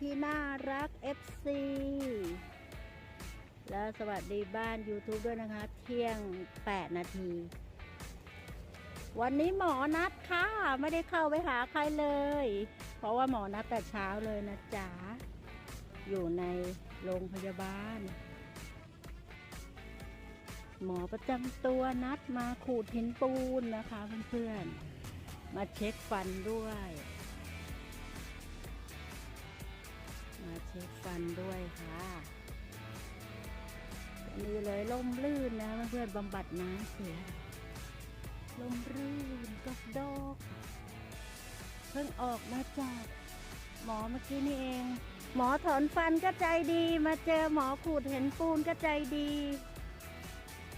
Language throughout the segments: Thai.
ที่น่ารัก FC แล้วสวัสดีบ้าน YouTube ด้วยนะคะ เที่ยง 8 นาที วันนี้หมอนัดค่ะ ไม่ได้เข้าไปหาใครเลย เพราะว่าหมอนัดแต่เช้าเลยนะจ๊ะ อยู่ในโรงพยาบาล หมอประจำตัวนัดมาขูดหินปูนนะคะเพื่อนๆ มาเช็คฟันด้วย ช็คฟันด้วยค่ะนี่เลยลมลื่นนะเพื่อนบำบัดน้ำเสียลมรื่นก็ดอกเพิ่งออกมาจากหมอเมื่อกี้นี่เอง หมอถอนฟันก็ใจดี มาเจอหมอขูดเห็นปูนก็ใจดี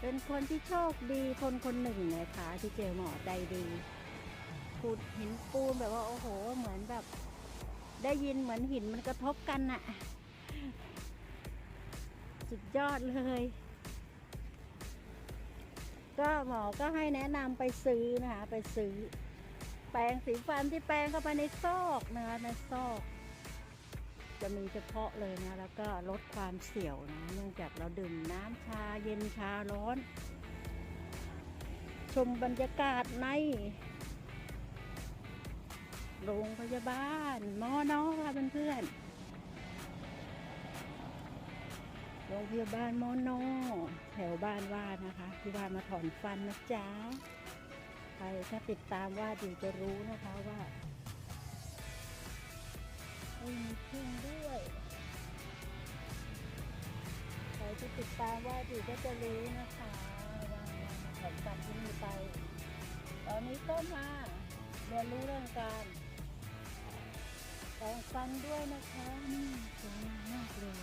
เป็นคนที่โชคดีคนคนหนึ่งเลยค่ะที่เจอหมอใจดี ขูดหินปูนแบบว่าโอ้โห เหมือนแบบ ได้ยินเหมือนหินมันกระทบกันน่ะ สุดยอดเลย ก็หมอก็ให้แนะนำไปซื้อนะคะ ไปซื้อ แปรงสีฟันที่แปรงเข้าไปในซอกนะคะในซอก จะมีเฉพาะเลยนะ แล้วก็ลดความเสียวนะ เนื่องจากเราดื่มน้ำชาเย็นชาร้อน ชมบรรยากาศใน โรงพยาบาลมอนอค่ะเพื่อนๆ โรงพยาบาลมอนอแถวบ้านว่านะคะ ที่ว่ามาถอนฟันนะจ๊ะใครถ้าติดตามว่าดีจะรู้นะคะว่าม่มีพึ่งด้วยใครที่ติดตามว่าดีก็จะรู้นะคะว่ามาถอนฟันที่นี่ไป ตอนนี้ก็มาเรียนรู้เรื่องการ ปรงฟันด้วยนะคะนี่สวยงามมากเลย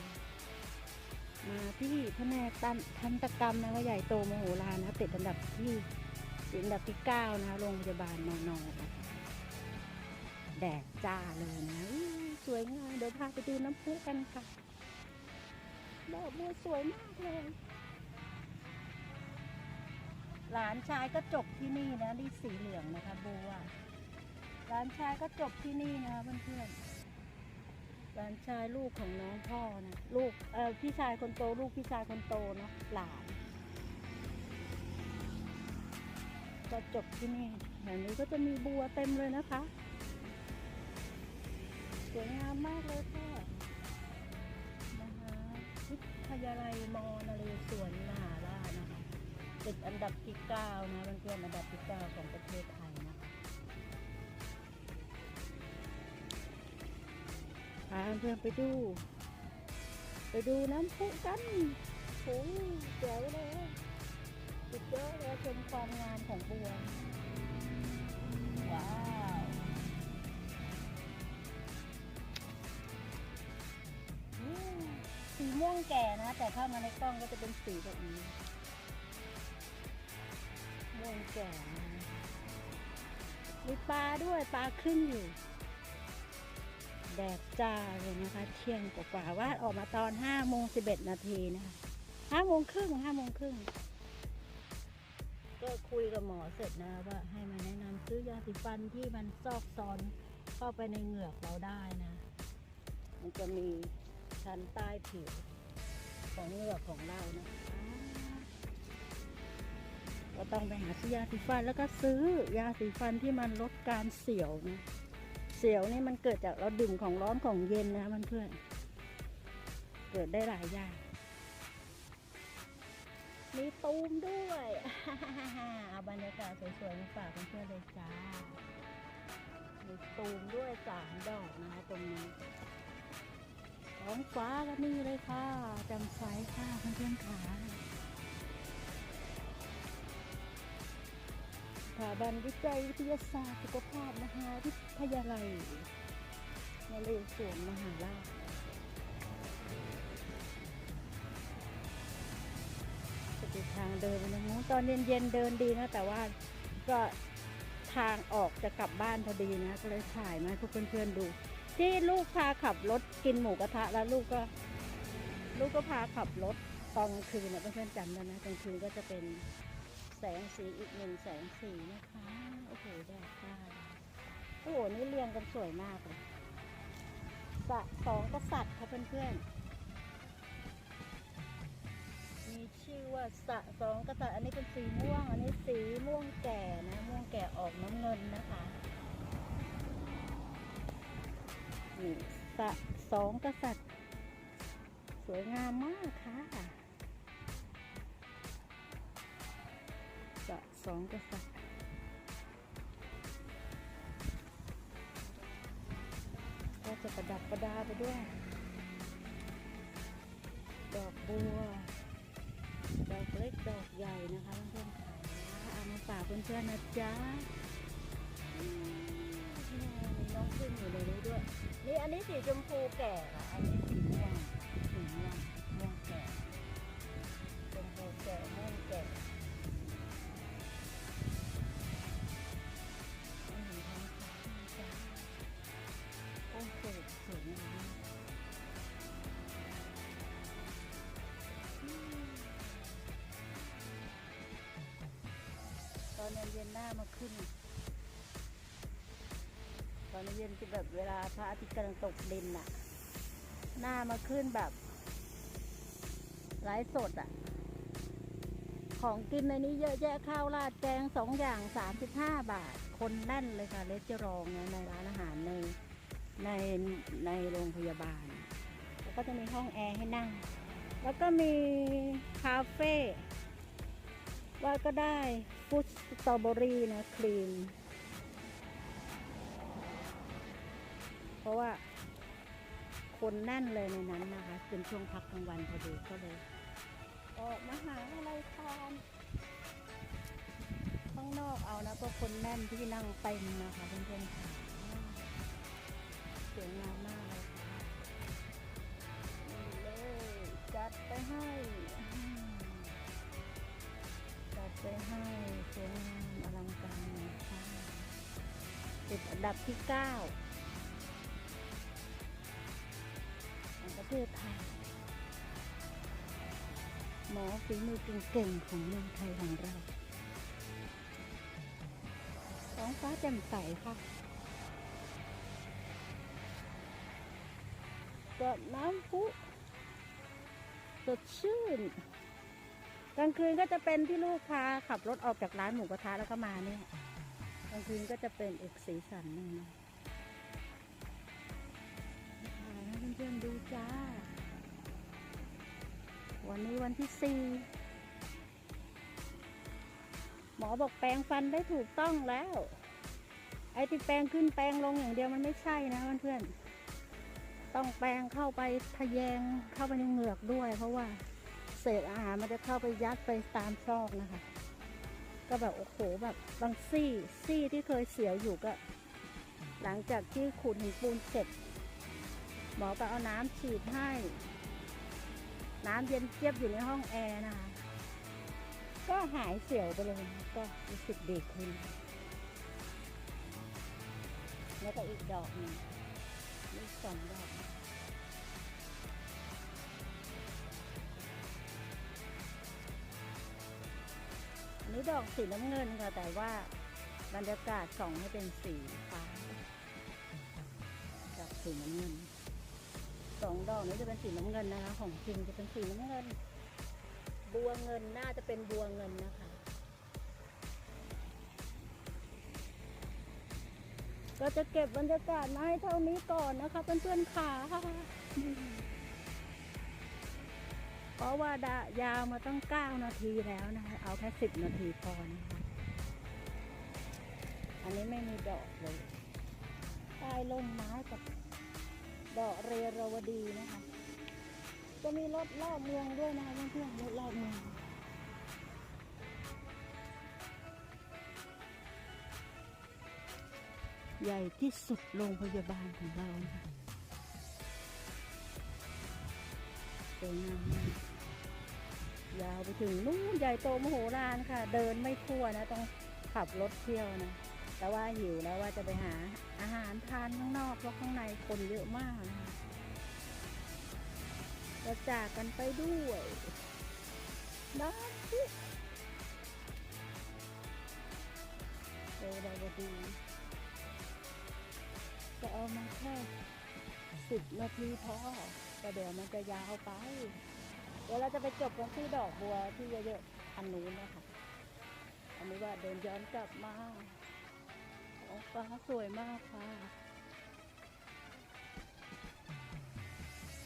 มาที่แผนกตันทันตกรรมนะว่าใหญ่โตมโหฬารนะติดอันดับที่ติดอันดับที่เก้านะโรงพยาบาลนอนอนะแดดจ้าเลยนะสวยงามเดี๋ยวพาไปดูน้ำพุกันค่ะดอกบัวสวยมากเลยหลานชายก็จบที่นี่นะนี่สีเหลืองนะคะบัวหลานชายก็จบที่นี่นะคะเพื่อนๆ หลานชายลูกของน้องพ่อนะลูกเออพี่ชายคนโตลูกพี่ชายคนโตเนาะหลานก็จบที่นี่แถวนี้ก็จะมีบัวเต็มเลยนะคะ สวยงามมากเลยค่ะนะคะวิทยาลัยมอนเรศวรมหาราชนะคะติดอันดับที่เก้านะเพื่อนๆอันดับที่เก้าของประเทศไทย พาเพื่อนไปดู ไปดูน้ำพุกันโอ้เจ๋วเลยสุดยอดเลยชมความงามของบัวว้าวสีม่วงแก่นะ แต่เข้ามาในกล้องก็จะเป็นสีแบบนี้ม่วงแก่นะมีปลาด้วยปลาขึ้นอยู่ แดดจ้าเลยนะคะ เที่ยงกว่าว่าออกมาตอนห้าโมงสิบเอ็ดนาทีนะคะห้าโมงครึ่งห้าโมงครึ่งก็คุยกับหมอเสร็จนะว่าให้มาแนะนำซื้อยาสีฟันที่มันซอกซอนเข้าไปในเหงือกเราได้นะ มันจะมีชั้นใต้ผิวของเหงือกของเรานะคะก็ต้องไปหาซื้อยาสีฟันแล้วก็ซื้อยาสีฟันที่มันลดการเสียวนะ เสียวนี่มันเกิดจากเราดื่มของร้อนของเย็นนะมันเพื่อนๆเกิดได้หลายอย่าง มีตูมด้วยเอาบรรยากาศสวยๆมาฝากเพื่อนๆเลยจ้า มีตูมด้วยสามดอกนะคะตรงนี้ท้องฟ้าก็นี่เลยค่ะจำใสค่ะเพื่อนๆขา ถาบันวิจัยวิทยาศาสตร์สุขภาพมหาวิทยาลัยนเรศวรมหาราชจะเป็นทางเดินไปตรงนู้นตอนเย็นๆเดินดีนะ แต่ว่าก็ทางออกจะกลับบ้านพอดีนะ ก็เลยถ่ายมาให้พวกเพื่อนๆดู ที่ลูกพาขับรถกินหมูกระทะแล้วลูกก็ ลูกก็พาขับรถตอนกลางคืนนะเพื่อนๆจำได้ไหมกลางคืนก็จะเป็น แสงสีอีกหนึ่งแสงสีนะคะ โอ้โหแดดจ้าโอ้โห นี่เรียงกันสวยมากเลยสระสองกษัตริย์ค่ะเพื่อนๆ มีชื่อว่าสระสองกษัตริย์ อันนี้เป็นสีม่วง อันนี้สีม่วงแก่นะ ม่วงแก่ออกน้ำเงินนะคะนี่สระสองกษัตริย์ สวยงามมากค่ะ องกษัตริย์ก็จะประดับประดาไปด้วย ดอกบัว ดอกเล็กดอกใหญ่นะคะเพื่อนๆเอามาฝากเพื่อนๆนะจ๊ะมีน้องขึ้นอยู่ในนี้ด้วย นี่อันนี้สีชมพูแก่ค่ะอันนี้สีม่วงสี ตอนเย็นๆหน้ามาขึ้น ตอนเย็นจะแบบเวลาพระอาทิตย์กำลังตกดินน่ะหน้ามาขึ้นแบบไลฟ์สดอะของกินในนี้เยอะแยะข้าวราดแกงสองอย่างสามสิบห้าบาท คนแน่นเลยค่ะเลสเจอรองเนี่ยในร้านอาหารในในในโรงพยาบาล แล้วก็จะมีห้องแอร์ให้นั่ง แล้วก็มีคาเฟ่ว่าก็ได้ ฟุตสตรอเบอรี่นะครีม เพราะว่าคนแน่นเลยในนั้นนะคะเป็นช่วงพักกลางวันพอดีก็เลยออกมาหาอะไรทานข้างนอกเอานะก็คนแน่นที่นั่งเต็มนะคะเพื่อนๆค่ะสวยงามมากเลยค่ะนี่เลยจัดไปให้ ไปให้สวยงามอลังการเลยค่ะติดอันดับที่เก้าของประเทศไทย หมอฝีมือเก่งๆของเมืองไทยของเราท้องฟ้าแจ่มใสค่ะกับน้ำพุสดชื่น กลางคืนก็จะเป็นที่ลูกพาขับรถออกจากร้านหมูกระทะแล้วก็มาเนี่ยกลางคืนก็จะเป็นอีกสีสันหนึ่งนะเพื่อนๆดูจ้า วันนี้วันที่สี่หมอบอกแปรงฟันได้ถูกต้องแล้ว ไอ้ที่แปรงขึ้นแปรงลงอย่างเดียวมันไม่ใช่นะเพื่อนๆต้องแปรงเข้าไปทะแยงเข้าไปในเหงือกด้วยเพราะว่า เศษอาหารมันจะเข้าไปยัดไปตามซอกนะคะ ก็แบบโอ้โหแบบบางซี่ซี่ที่เคยเสียวอยู่ก็ หลังจากที่ขูดหินปูนเสร็จ หมอก็เอาน้ำฉีดให้ น้ำเย็นเจี๊ยบอยู่ในห้องแอร์นะคะก็หายเสียวไปเลยก็รู้สึกดีขึ้นแล้วก็อีกดอกหนึ่งมีสองดอก นี้ดอกสีน้ำเงินค่ะ แต่ว่าบรรยากาศส่องให้เป็นสีฟ้าดอกสีน้ำเงินสองดอกนี้จะเป็นสีน้ำเงินนะคะ ของจริงจะเป็นสีน้ำเงิน บัวเงินน่าจะเป็นบัวเงินนะคะ ก็จะเก็บบรรยากาศมาให้เท่านี้ก่อนนะคะเพื่อนๆขา เพราะว่าดายาวมาตั้งเก้านาทีแล้วนะคะ เอาแค่สิบนาทีพอนะคะ อันนี้ไม่มีดอกเลยใต้ร่มไม้กับดอกเรรวดีนะคะ จะมีรถรอบเมืองด้วยนะคะเพื่อนๆรถรอบเมืองใหญ่ที่สุดโรงพยาบาลของเราสวยงามมาก ยาวไปถึงนู่นใหญ่โตมโหฬารค่ะ เดินไม่ทั่วนะ ต้องขับรถเที่ยวนะ แต่ว่าหิวแล้วว่าจะไปหาอาหารทานข้างนอกเพราะข้างในคนเยอะมากนะคะจะจากกันไปด้วยน้ำพุเจอดาวดีจะเอามาแค่สิบนาทีพอแต่เดี๋ยวมันจะยาวไป ดี๋ยวเราจะไปจบกันที่ดอกบัวที่เยอะๆอันนู้นนะคะอันนี้ว่าเดินย้อนกลับมาโอ้ฟ้าสวยมากค่ะ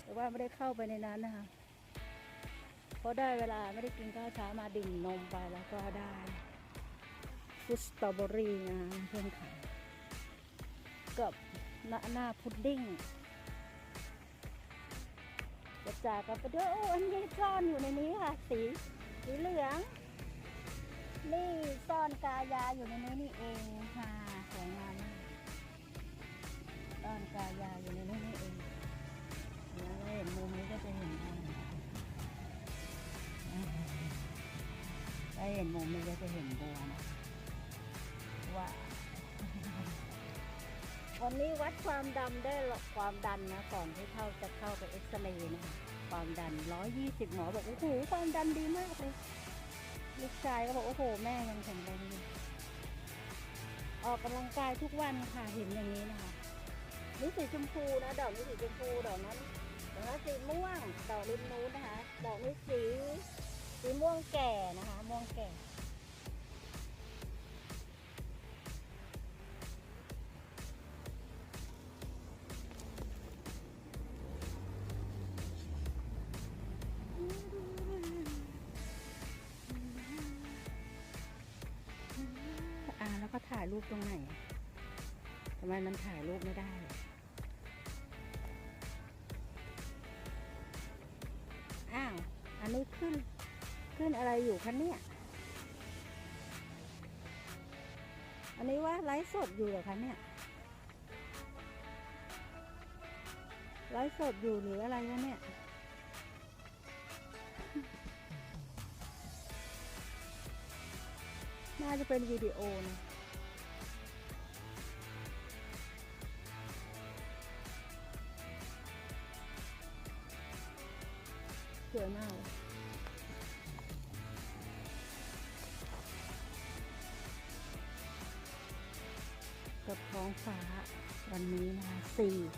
แต่ว่าไม่ได้เข้าไปในนั้นนะคะเพราะได้เวลาไม่ได้กินข้าวเช้ามาดื่มนมไปแล้วก็ได้ฟุตสตรอเบอรี่นะเพื่อนค่ะกับหน้าพุดดิ้ง จากกันไปด้วยโอ้อันนี้ซ่อนอยู่ในนี้ค่ะ สีสีเหลือง นี่ซ่อนกายาอยู่ในนี้นี่เองค่ะสวยงามซ่อนกายาอยู่ในนี้นี่เองแล้วเห็นมุมนี้ก็จะเห็นได้ถ้าเห็นมุมนี้ก็จะเห็นบัวนะว่าวันนี้วัดความดันได้หรอกความดันนะก่อนที่เข้าจะเข้าไปเอ็กซเรย์นะคะ ความดัน 120 หมอบอกโอ้โหความดันดีมากเลย ลูกชายก็บอกโอ้โห แม่ยังแข็งแรงอยู่ออกกำลังกายทุกวันค่ะเห็นอย่างนี้นะคะนี่สีชมพูนะดอกนี้สีชมพูดอกนั้นดอกนั้นสีม่วงดอกริมนู้นนะคะดอกนี้สีสีม่วงแก่นะคะ ม่วงแก่ อ่าแล้วก็ถ่ายรูปตรงไหนทำไมมันถ่ายรูปไม่ได้ อ้าว อันนี้ขึ้น ขึ้นอะไรอยู่คะเนี่ย อันนี้ว่าไลฟ์สดอยู่เหรอคะเนี่ย ไลฟ์สดอยู่หรืออะไรคะเนี่ยน่าจะเป็นวิดีโอนะ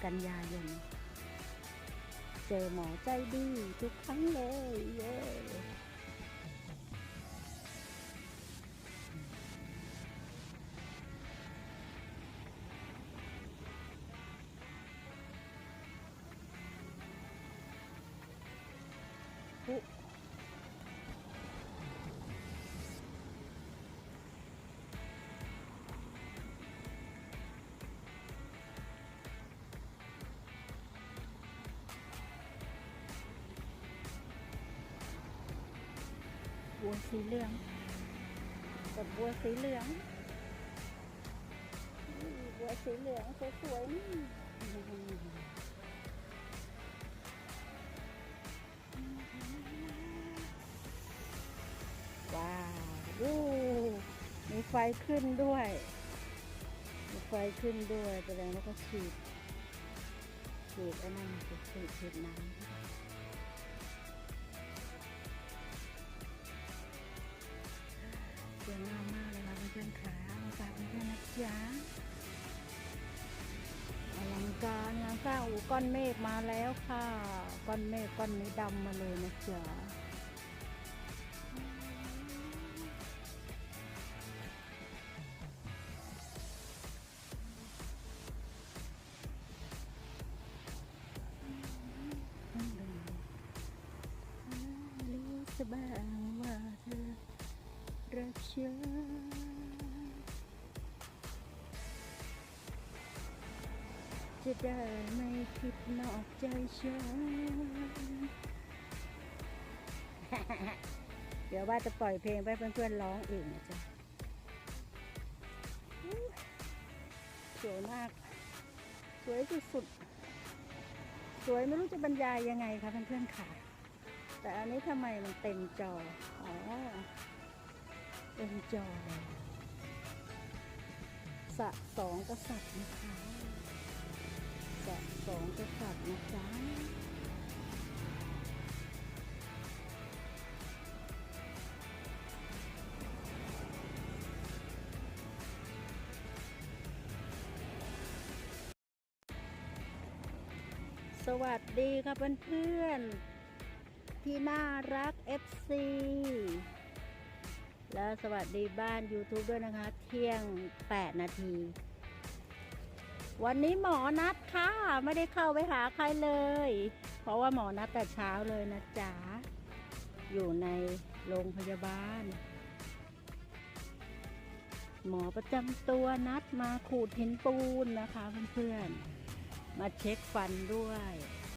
กันยายน เจอหมอใจดีทุกครั้งเลย เย้ บัวสีเหลืองกับบัวสีเหลืองนี่บัวสีเหลืองสวยๆนี่ว้าววู้มีไฟขึ้นด้วยมีไฟขึ้นด้วยแสดงว่าก็ฉีดฉีดอันนั้นฉีดฉีดฉีดน้ำ จ๊ะอลังการงานสร้างอูก้อนเมฆมาแล้วค่ะ ก้อนเมฆก้อนนี้ดำมาเลยนะจ๊ะสบ้างว่าเธอรักฉัน จะได้ไม่คิดนอกใจฉัน เดี๋ยวว่าจะปล่อยเพลงไปเพื่อนๆร้องเองนะจ๊ะสวยมาก สวยสุดๆ สวยไม่รู้จะบรรยายยังไงคะเพื่อนๆค่ะ แต่อันนี้ทำไมมันเต็มจอ อ๋อเป็นจอเลยสะสองกษัตริย์นะคะ สะสองกษัตริย์นะจ๊ะสวัสดีค่ะเพื่อนๆที่น่ารัก FC และสวัสดีบ้าน YouTube ด้วยนะคะ เที่ยง 8 นาที วันนี้หมอนัดค่ะ ไม่ได้เข้าไปหาใครเลย เพราะว่าหมอนัดแต่เช้าเลยนะจ๊ะ อยู่ในโรงพยาบาล หมอประจำตัวนัดมาขูดหินปูนนะคะเพื่อนๆ มาเช็คฟันด้วย